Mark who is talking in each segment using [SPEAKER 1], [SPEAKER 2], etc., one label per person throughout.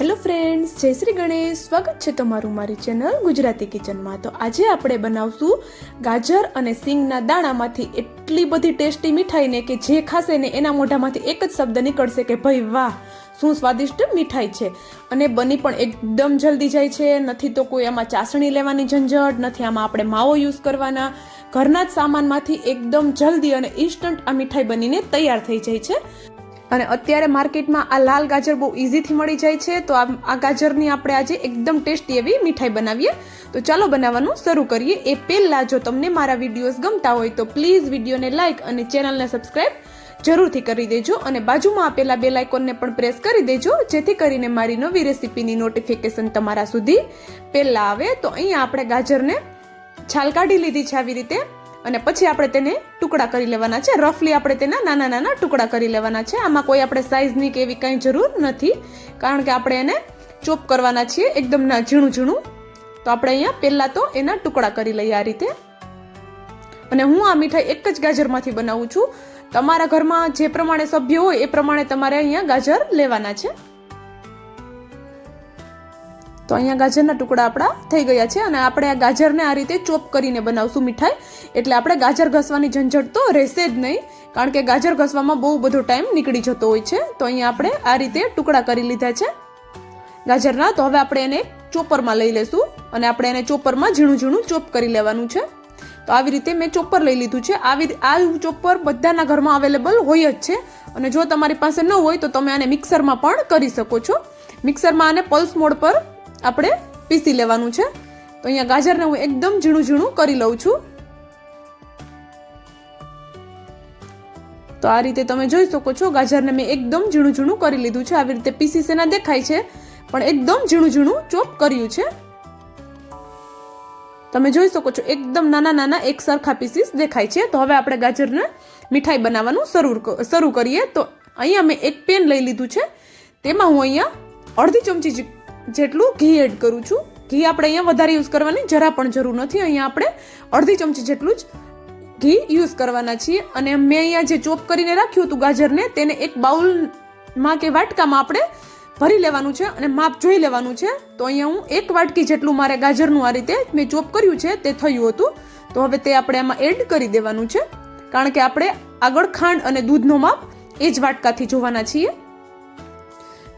[SPEAKER 1] Hello friends, જય શ્રી ગણેશ. સ્વાગત છે તમારું મારી ચેનલ ગુજરાતી કિચનમાં. તો આજે આપણે બનાવશું ગાજર અને સિંગના દાણામાંથી એટલી બધી ટેસ્ટી મીઠાઈ ને કે જે ખાશે ને એના મોઢામાંથી એક જ શબ્દ નીકળશે કે ભાઈ વાહ, શું સ્વાદિષ્ટ મીઠાઈ છે? અને બની પણ એકદમ જલ્દી જાય છે. નથી તો કોઈ આમાં ચાસણી લેવાની ઝંઝટ, નથી આમાં આપણે માવો યુઝ કરવાના. ઘરના જ સામાનમાંથી એકદમ જલ્દી અને ઇન્સ્ટન્ટ આ મીઠાઈ બનીને તૈયાર થઈ જાય છે. અને અત્યારે માર્કેટમાં આ લાલ ગાજર બહુ ઇઝીથી મળી જાય છે. તો આ ગાજરની આપણે આજે એકદમ ટેસ્ટી એવી મીઠાઈ બનાવીએ. તો ચાલો બનાવવાનું શરૂ કરીએ. એ પહેલાં જો તમને મારા વિડીયોઝ ગમતા હોય તો પ્લીઝ વિડીયોને લાઇક અને ચેનલને સબસ્ક્રાઇબ જરૂરથી કરી દેજો અને બાજુમાં આપેલા બે લાઇકોનને પણ પ્રેસ કરી દેજો, જેથી કરીને મારી નવી રેસીપીની નોટિફિકેશન તમારા સુધી પહેલાં આવે. તો અહીંયા આપણે ગાજરને છાલ કાઢી લીધી છે આવી રીતે. અને પછી આપણે તેને ટુકડા કરી લેવાના છે. રફલી આપણે તેના નાના નાના ટુકડા કરી લેવાના છે. આમાં કોઈ આપણે સાઇઝની કે એવી કંઈ જરૂર નથી. કારણ કે આપણે એને ચોપ કરવાના છીએ એકદમ ના ઝીણું ઝીણું. તો આપણે અહીંયા પહેલાં તો એના ટુકડા કરી લઈએ આ રીતે. અને હું આ મીઠાઈ એક જ ગાજરમાંથી બનાવું છું. તમારા ઘરમાં જે પ્રમાણે સભ્ય હોય એ પ્રમાણે તમારે અહીંયા ગાજર લેવાના છે. તો અહીંયા ગાજરના ટુકડા આપણા થઈ ગયા છે અને આપણે આ ગાજરને આ રીતે ચોપ કરીને બનાવશું મીઠાઈ. એટલે આપણે ગાજર ઘસવાની ઝંઝટ તો રહેશે જ નહીં, કારણ કે ગાજર ઘસવામાં બહુ બધો ટાઈમ નીકળી જતો હોય છે. તો અહીંયા આપણે આ રીતે ટુકડા કરી લીધા છે. ગાજરના, તો હવે આપણે એને ચોપરમાં લઈ લેશું અને આપણે એને ચોપરમાં ઝીણું ઝીણું ચોપ કરી લેવાનું છે. તો આવી રીતે મેં ચોપર લઈ લીધું છે. આવી આ ચોપર બધાના ઘરમાં અવેલેબલ હોય જ છે. અને જો તમારી પાસે ન હોય તો તમે આને મિક્સરમાં પણ કરી શકો છો. મિક્સરમાં આને પલ્સ મોડ પર આપણે પીસી લેવાનું છે. તો અહીંયા ગાજરને હું એકદમ ઝીણું ઝીણું કરી લઉં છું. તો આ રીતે તમે જોઈ શકો છો, ગાજરને મેં એકદમ ઝીણું ઝીણું કરી લીધું છે. આવી રીતે પીસી સેના દેખાય છે, પણ એકદમ ઝીણું ઝીણું ચોપ કર્યું છે. તમે જોઈ શકો છો, એકદમ નાના નાના એક સરખા પીસીસ દેખાય છે. તો હવે આપણે ગાજરને મીઠાઈ બનાવવાનું શરૂ શરૂ કરીએ. તો અહીંયા મેં એક પેન લઈ લીધું છે. તેમાં હું અહીંયા અડધી ચમચી જેટલું ઘી એડ કરું છું. ઘી આપણે અહીંયા વધારે યુઝ કરવાની જરા પણ જરૂર નથી. અહીંયા આપણે અડધી ચમચી જેટલું જ ઘી યુઝ કરવાના છીએ. અને મેં અહીંયા જે ચોપ કરીને રાખ્યું હતું ગાજરને, તેને એક બાઉલમાં કે વાટકામાં આપણે ભરી લેવાનું છે અને માપ જોઈ લેવાનું છે. તો અહીંયા હું એક વાટકી જેટલું મારે ગાજરનું આ રીતે મેં ચોપ કર્યું છે, તે થયું હતું. તો હવે તે આપણે આમાં એડ કરી દેવાનું છે. કારણ કે આપણે આગળ ખાંડ અને દૂધનો માપ એ જ વાટકાથી જોવાના છીએ.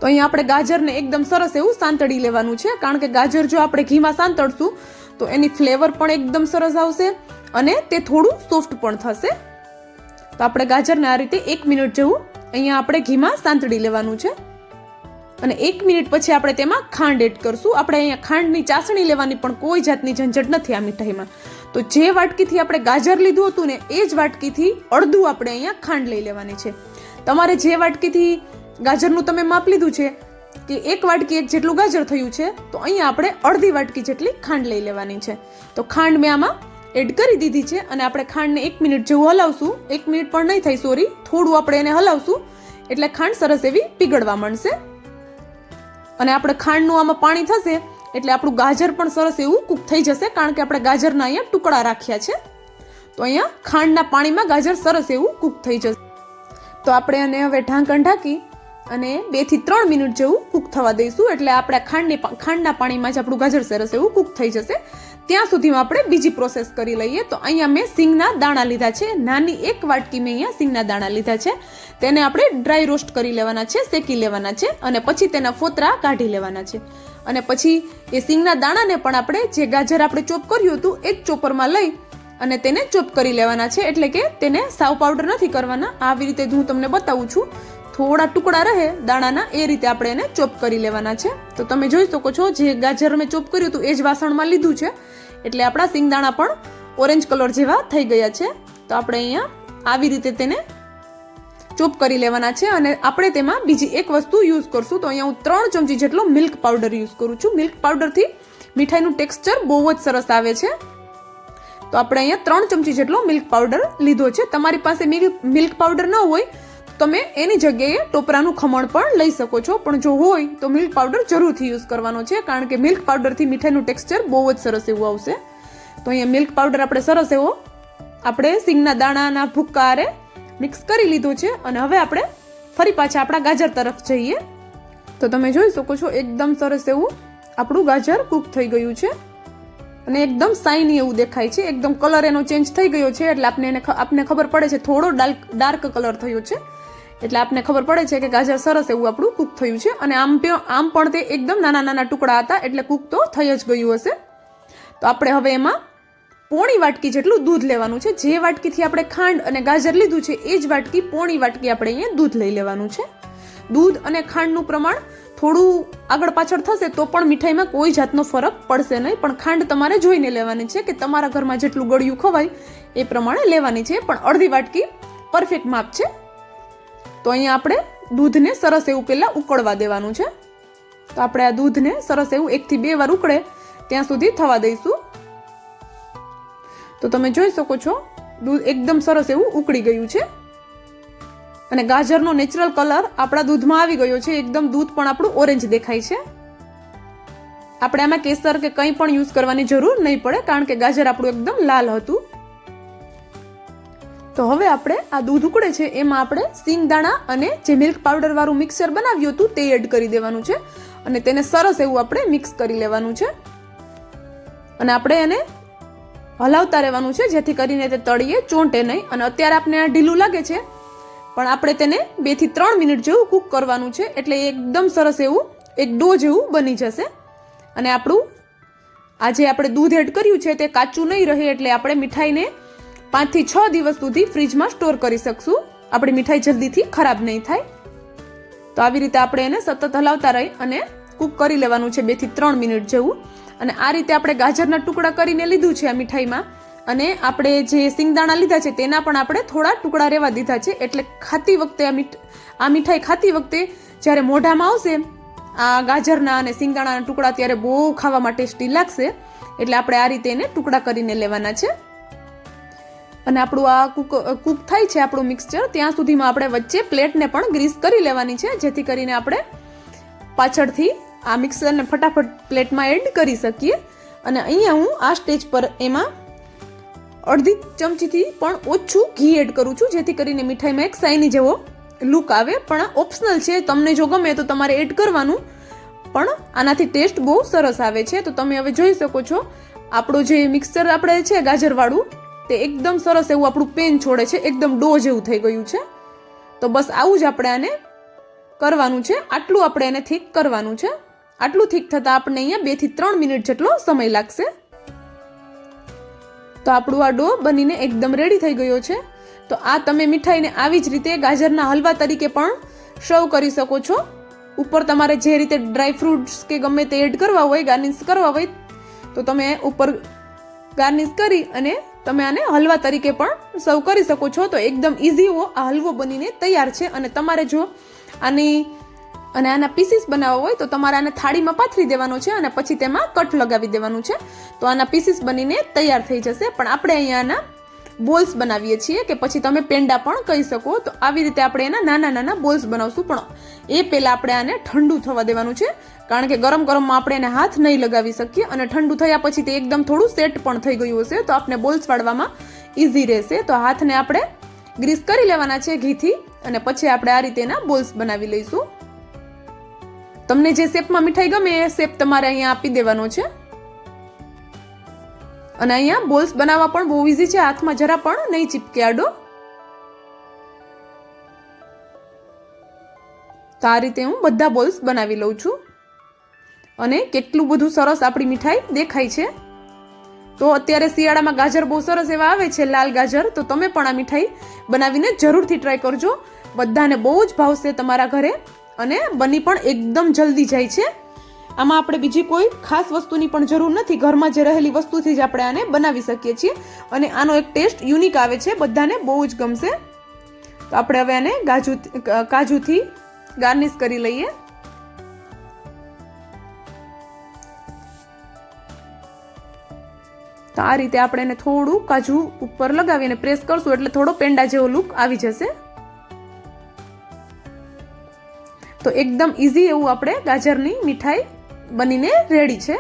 [SPEAKER 1] તો અહીંયા આપણે ગાજરને એકદમ સરસ એવું સાંતળી લેવાનું છે. કારણ કે ગાજર જો આપણે ઘીમાં સાંતળશું, તો એની ફ્લેવર પણ એકદમ સરસ આવશે અને તે થોડું સોફ્ટ પણ થશે. તો આપણે ગાજરને આ રીતે એક મિનિટ જેવું અહીંયા આપણે ઘીમાં સાંતળી લેવાનું છે. અને એક મિનિટ પછી આપણે તેમાં ખાંડ એડ કરશું. આપણે અહીંયા ખાંડની ચાસણી લેવાની પણ કોઈ જાતની ઝંઝટ નથી આ મીઠાઈમાં. તો જે વાટકીથી આપણે ગાજર લીધું હતું ને, એ જ વાટકીથી અડધું આપણે અહીંયા ખાંડ લઈ લેવાની છે. તમારે જે વાટકીથી ગાજરનું તમે માપ લીધું છે કે એક વાટકી એક જેટલું ગાજર થયું છે, તો અહીંયા આપણે અડધી વાટકી જેટલી ખાંડ લઈ લેવાની છે. તો ખાંડ મેં આમાં એડ કરી દીધી છે અને આપણે ખાંડને એક મિનિટ જેવું હલાવશું. એક મિનિટ પણ નહીં થાય સોરી થોડું આપણે એને હલાવશું, એટલે ખાંડ સરસ એવી પીગળવા માંડશે. અને આપણે ખાંડનું આમાં પાણી થશે, એટલે આપણું ગાજર પણ સરસ એવું કૂક થઈ જશે, કારણ કે આપણે ગાજરના અહીંયા ટુકડા રાખ્યા છે. તો અહીંયા ખાંડના પાણીમાં ગાજર સરસ એવું કૂક થઈ જશે. તો આપણે એને હવે ઢાંકણ ઢાંકી અને બેથી ત્રણ મિનિટ જેવું કૂક થવા દઈશું. એટલે આપણે ખાંડની ખાંડના પાણીમાં જ આપણું ગાજર સરસ એવું કૂક થઈ જશે. ત્યાં સુધીમાં આપણે બીજી પ્રોસેસ કરી લઈએ. તો અહીંયા મેં સિંગના દાણા લીધા છે. નાની એક વાટકી મેં અહીંયા સિંગના દાણા લીધા છે. તેને આપણે ડ્રાય રોસ્ટ કરી લેવાના છે, શેકી લેવાના છે અને પછી તેના ફોતરા કાઢી લેવાના છે. અને પછી એ સિંગના દાણાને પણ આપણે જે ગાજર આપણે ચોપ કર્યું હતું, એ જ ચોપરમાં લઈ અને તેને ચોપ કરી લેવાના છે. એટલે કે તેને સાવ પાવડર નથી કરવાના. આવી રીતે હું તમને બતાવું છું. થોડા ટુકડા રહે દાણાના, એ રીતે આપણે એને ચોપ કરી લેવાના છે. તો તમે જોઈ શકો છો, જે ગાજર મેં ચોપ કર્યું હતું, એ જ વાસણમાં લીધું છે. એટલે આપણા સિંગદાણા પણ ઓરેન્જ કલર જેવા થઈ ગયા છે. તો આપણે અહીંયા આવી રીતે તેને ચોપ કરી લેવાના છે અને આપણે તેમાં બીજી એક વસ્તુ યુઝ કરશું. તો અહીંયા હું ત્રણ ચમચી જેટલો મિલ્ક પાવડર યુઝ કરું છું. મિલ્ક પાવડરથી મીઠાઈનું ટેક્સચર બહુ જ સરસ આવે છે. તો આપણે અહીંયા ત્રણ ચમચી જેટલો મિલ્ક પાવડર લીધો છે. તમારી પાસે મિલ્ક પાવડર ન હોય તમે એની જગ્યાએ ટોપરાનું ખમણ પણ લઈ શકો છો. પણ જો હોય તો મિલ્ક પાવડર જરૂરથી યુઝ કરવાનો છે, કારણ કે મિલ્ક પાવડરથી મીઠાઈનું ટેક્સચર બહુ જ સરસ એવું આવશે. તો અહીંયા મિલ્ક પાવડર આપણે સરસ એવો આપણે સિંગના દાણાના ભૂક્કારે મિક્સ કરી લીધો છે અને હવે આપણે ફરી પાછા આપણા ગાજર તરફ જઈએ. તો તમે જોઈ શકો છો એકદમ સરસ એવું આપણું ગાજર કૂક થઈ ગયું છે. અને એકદમ સાઇની એવું દેખાય છે, એકદમ કલર એનો ચેન્જ થઈ ગયો છે, એટલે આપને એને આપને ખબર પડે છે થોડો ડાર્ક ડાર્ક કલર થયો છે. એટલે આપને ખબર પડે છે કે ગાજર સરસ એવું આપણું કૂક થયું છે. અને આમ આમ પણ તે એકદમ નાના નાના ટુકડા હતા, એટલે કૂક તો થઈ જ ગયું હશે. તો આપણે હવે એમાં પોણી વાટકી જેટલું દૂધ લેવાનું છે. જે વાટકીથી આપણે ખાંડ અને ગાજર લીધું છે, એ જ વાટકી, પોણી વાટકી આપણે અહીંયા દૂધ લઈ લેવાનું છે. દૂધ અને ખાંડનું પ્રમાણ થોડું આગળ પાછળ થશે તો પણ મીઠાઈમાં કોઈ જાતનો ફરક પડશે નહીં. પણ ખાંડ તમારે જોઈને લેવાની છે કે તમારા ઘરમાં જેટલું ગળ્યું ખવાય એ પ્રમાણે લેવાની છે. પણ અડધી વાટકી પરફેક્ટ માપ છે. તો અહીંયા આપણે દૂધને સરસ એવું પહેલાં ઉકળવા દેવાનું છે. તો આપણે આ દૂધને સરસ એવું એકથી બે વાર ઉકળે, ત્યાં સુધી થવા દઈશું. તો તમે જોઈ શકો છો, દૂધ એકદમ સરસ એવું ઉકળી ગયું છે. અને ગાજરનો નેચરલ કલર આપણા દૂધમાં આવી ગયો છે, એકદમ દૂધ પણ આપણું ઓરેન્જ દેખાય છે. આપણે આમાં કેસર કે કંઈ પણ યુઝ કરવાની જરૂર નહીં પડે, કારણ કે ગાજર આપણું એકદમ લાલ હતું. તો હવે આપણે આ દૂધ ઉકળે છે, એમાં આપણે સિંગદાણા અને જે મિલ્ક પાવડર વાળું મિક્સર બનાવ્યું હતું, તે એડ કરી દેવાનું છે. અને તેને સરસ એવું આપણે મિક્સ કરી લેવાનું છે. અને આપણે એને હલાવતા રહેવાનું છે, જેથી કરીને તે તળીએ, ચોંટે નહીં. અને અત્યારે આપણે આ ઢીલું લાગે છે, પણ આપણે તેને બેથી ત્રણ મિનિટ જેવું કૂક કરવાનું છે, એટલે એકદમ સરસ એવું, એક ડો જેવું બની જશે. અને આપણું આજે આપણે દૂધ એડ કર્યું છે, તે કાચું નહીં રહે, એટલે આપણે મીઠાઈને પાંચથી છ દિવસ સુધી ફ્રીજમાં સ્ટોર કરી શકશું. આપણી મીઠાઈ જલ્દીથી ખરાબ નહીં થાય. તો આવી રીતે આપણે એને સતત હલાવતા રહી અને કૂક કરી લેવાનું છે બેથી ત્રણ મિનિટ જેવું. અને આ રીતે આપણે ગાજરના ટુકડા કરીને લીધું છે આ મીઠાઈમાં. અને આપણે જે સિંગદાણા લીધા છે તેના પણ આપણે થોડા ટુકડા રહેવા દીધા છે. એટલે ખાતી વખતે આ આ મીઠાઈ ખાતી વખતે જ્યારે મોઢામાં આવશે, આ ગાજરના અને સિંગદાણાના ટુકડા ત્યારે બહુ ખાવામાં ટેસ્ટી લાગશે. એટલે આપણે આ રીતે એને ટુકડા કરીને લેવાના છે. અને આપણું આ કૂક કૂક થાય છે આપણું મિક્સચર ત્યાં સુધીમાં આપણે વચ્ચે પ્લેટને પણ ગ્રીસ કરી લેવાની છે, જેથી કરીને આપણે પાછળથી આ મિક્સરને ફટાફટ પ્લેટમાં એડ કરી શકીએ. અને અહીંયા હું આ સ્ટેજ પર એમાં અડધી ચમચીથી પણ ઓછું ઘી એડ કરું છું, જેથી કરીને મીઠાઈમાં એક સાઈની જેવો લુક આવે. પણ ઓપ્શનલ છે, તમને જો ગમે તો તમારે એડ કરવાનું. પણ આનાથી ટેસ્ટ બહુ સરસ આવે છે. તો તમે હવે જોઈ શકો છો, આપણું જે મિક્સચર આપણે છે, ગાજરવાળું તે એકદમ સરસ એવું આપણું પેન છોડે છે, એકદમ ડો જેવું થઈ ગયું છે. તો બસ આવું જ આપણે આને કરવાનું છે, આટલું આપણે એને થીક કરવાનું છે. આટલું થીક થતાં આપણને અહીંયા બેથી ત્રણ મિનિટ જેટલો સમય લાગશે. તો આપણું આ ડો બનીને એકદમ રેડી થઈ ગયો છે. તો આ તમે મીઠાઈને આવી જ રીતે ગાજરના હલવા તરીકે પણ સર્વ કરી શકો છો. ઉપર તમારે જે રીતે ડ્રાય ફ્રૂટ્સ કે ગમે તે એડ કરવા હોય ગાર્નિશ કરવા હોય, તો તમે ઉપર ગાર્નિશ કરી અને તમે આને હલવા તરીકે પણ સર્વ કરી શકો છો. તો એકદમ ઇઝીઓ આ હલવો બનીને તૈયાર છે. અને તમારે જો આની, અને આના પીસીસ બનાવવા હોય તો તમારે આને થાળીમાં પાથરી દેવાનો છે અને પછી તેમાં કટ લગાવી દેવાનું છે. તો આના પીસીસ બનીને તૈયાર થઈ જશે. પણ આપણે અહીંયા આના બોલ્સ બનાવીએ છીએ કે પછી તમે પેંડા પણ કહી શકો. તો આવી રીતે આપણે એના નાના નાના બોલ્સ બનાવશું. પણ એ પહેલાં આપણે આને ઠંડુ થવા દેવાનું છે. કારણ કે ગરમ ગરમમાં આપણે એને હાથ નહીં લગાવી શકીએ અને ઠંડુ થયા પછી તે એકદમ થોડું સેટ પણ થઈ ગયું હશે, તો આપણે બોલ્સ પાડવામાં ઇઝી રહેશે. તો હાથને આપણે ગ્રીસ કરી લેવાના છે ઘીથી અને પછી આપણે આ રીતે એના બોલ્સ બનાવી લઈશું. તમને જે શેપમાં મીઠાઈ ગમે એ શેપ તમારે અહીંયા આપી દેવાનો છે. અને અહીંયા બોલ્સ બનાવવા પણ બહુ ઇઝી છે, હાથમાં જરા પણ નહીં ચીપકે આડો. તો આ રીતે હું બધા બોલ્સ બનાવી લઉં છું. અને કેટલું બધું સરસ આપણી મીઠાઈ દેખાય છે. તો અત્યારે શિયાળામાં ગાજર બહુ સરસ એવા આવે છે, લાલ ગાજર. તો તમે પણ આ મીઠાઈ બનાવીને જરૂરથી ટ્રાય કરજો. બધાને બહુ જ ભાવશે તમારા ઘરે અને બની પણ એકદમ જલ્દી જાય છે. આમાં આપણે બીજી કોઈ ખાસ વસ્તુની પણ જરૂર નથી. ઘરમાં જે રહેલી વસ્તુથી જ આપણે આને બનાવી શકીએ છીએ. અને આનો એક ટેસ્ટ યુનિક આવે છે. બધાને બહુ જ ગમશે. તો આપણે હવે આને ગાજુ કાજુથી ગાર્નિશ કરી લઈએ. તો આ રીતે આપણે એને થોડું કાજુ ઉપર લગાવીને પ્રેસ કરશું એટલે થોડો પેંડા જેવો લુક આવી જશે. તો એકદમ ઇઝી એવું આપણે ગાજરની મીઠાઈ બનીને રેડી છે.